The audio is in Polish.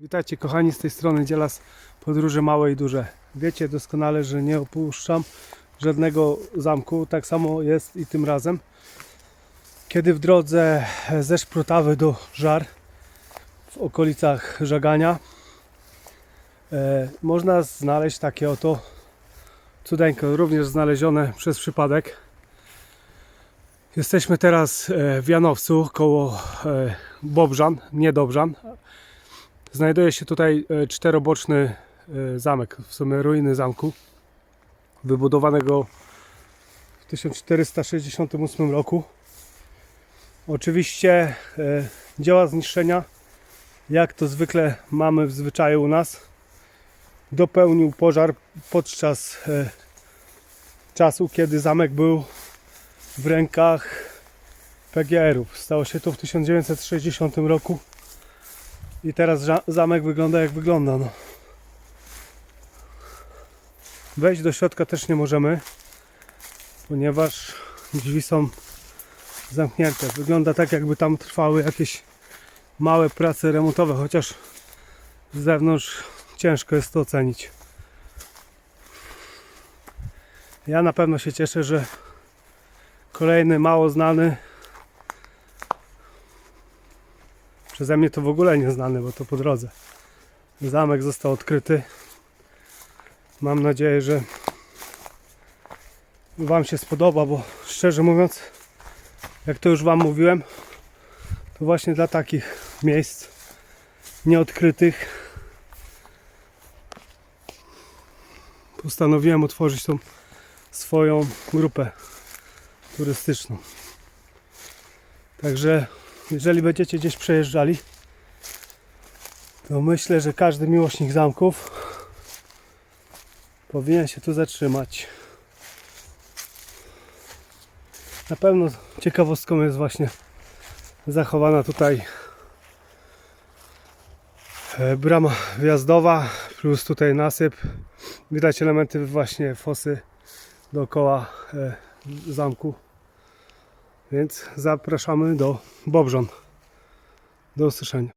Witajcie kochani z tej strony Dzielas Podróże Małe i Duże. Wiecie doskonale, że nie opuszczam żadnego zamku. Tak samo jest i tym razem. Kiedy w drodze ze Szprotawy do Żar w okolicach Żagania e, można znaleźć takie oto cudeńko, również znalezione przez przypadek. Jesteśmy teraz e, w Janowcu koło e, Bobrzan, nie Dobrzan, Znajduje się tutaj e, czteroboczny e, zamek, w sumie ruiny zamku, wybudowanego w 1468 roku. Oczywiście e, dzieła zniszczenia, jak to zwykle mamy w zwyczaju u nas, dopełnił pożar podczas czasu, kiedy zamek był w rękach PGR-ów. Stało się to w 1960 roku. I teraz zamek wygląda jak wygląda. No. Wejść do środka też nie możemy, ponieważ drzwi są zamknięte. Wygląda tak, jakby tam trwały jakieś małe prace remontowe, chociaż z zewnątrz ciężko jest to ocenić. Ja na pewno się cieszę, że kolejny mało znany Przeze mnie to w ogóle nieznany, bo to po drodze. Zamek został odkryty. Mam nadzieję, że Wam się spodoba, bo szczerze mówiąc, jak to już Wam mówiłem, to właśnie dla takich miejsc nieodkrytych postanowiłem otworzyć tą swoją grupę turystyczną. Także jeżeli będziecie gdzieś przejeżdżali, to myślę, że każdy miłośnik zamków powinien się tu zatrzymać. Na pewno ciekawostką jest właśnie zachowana tutaj e, brama wjazdowa plus tutaj nasyp. Widać elementy właśnie fosy dookoła e, zamku. Więc zapraszamy do Bobrzon. Do usłyszenia.